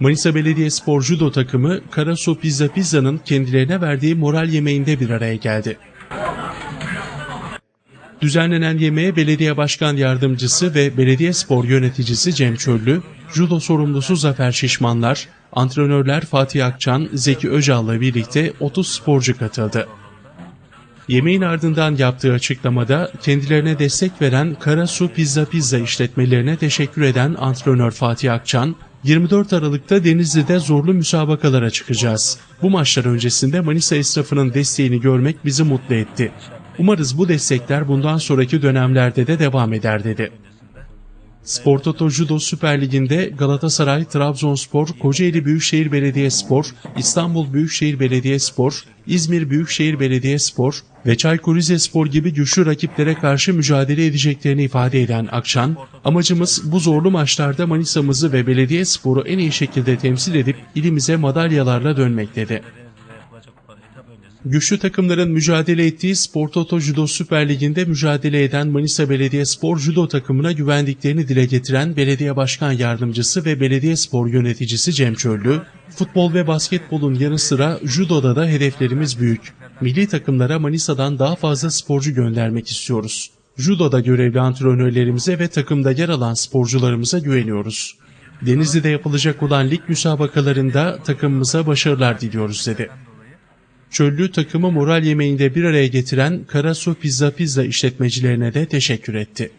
Manisa Belediyespor Judo takımı Karasu Pizza Pizza'nın kendilerine verdiği moral yemeğinde bir araya geldi. Düzenlenen yemeğe belediye başkan yardımcısı ve belediye spor yöneticisi Cem Çöllü, judo sorumlusu Zafer Şişmanlar, antrenörler Fatih Akçan, Zeki Öcal'la birlikte 30 sporcu katıldı. Yemeğin ardından yaptığı açıklamada kendilerine destek veren Karasu Pizza Pizza işletmelerine teşekkür eden antrenör Fatih Akçan, 24 Aralık'ta Denizli'de zorlu müsabakalara çıkacağız. Bu maçlar öncesinde Manisa esnafının desteğini görmek bizi mutlu etti. Umarız bu destekler bundan sonraki dönemlerde de devam eder dedi. Spor Toto Judo Süper Ligi'nde Galatasaray, Trabzonspor, Kocaeli Büyükşehir Belediyespor, İstanbul Büyükşehir Belediyespor, İzmir Büyükşehir Belediyespor ve Çaykur Rizespor gibi güçlü rakiplere karşı mücadele edeceklerini ifade eden Akçan, amacımız bu zorlu maçlarda Manisa'mızı ve Belediyespor'u en iyi şekilde temsil edip ilimize madalyalarla dönmek dedi. Güçlü takımların mücadele ettiği Spor Toto Judo Süper Ligi'nde mücadele eden Manisa Belediyespor Judo takımına güvendiklerini dile getiren Belediye Başkan Yardımcısı ve Belediyespor Yöneticisi Cem Çöllü, futbol ve basketbolun yanı sıra judoda da hedeflerimiz büyük. Milli takımlara Manisa'dan daha fazla sporcu göndermek istiyoruz. Judoda görevli antrenörlerimize ve takımda yer alan sporcularımıza güveniyoruz. Denizli'de yapılacak olan lig müsabakalarında takımımıza başarılar diliyoruz dedi çöllü takımı moral yemeğinde bir araya getiren Karasu Pizza Pizza işletmecilerine de teşekkür etti.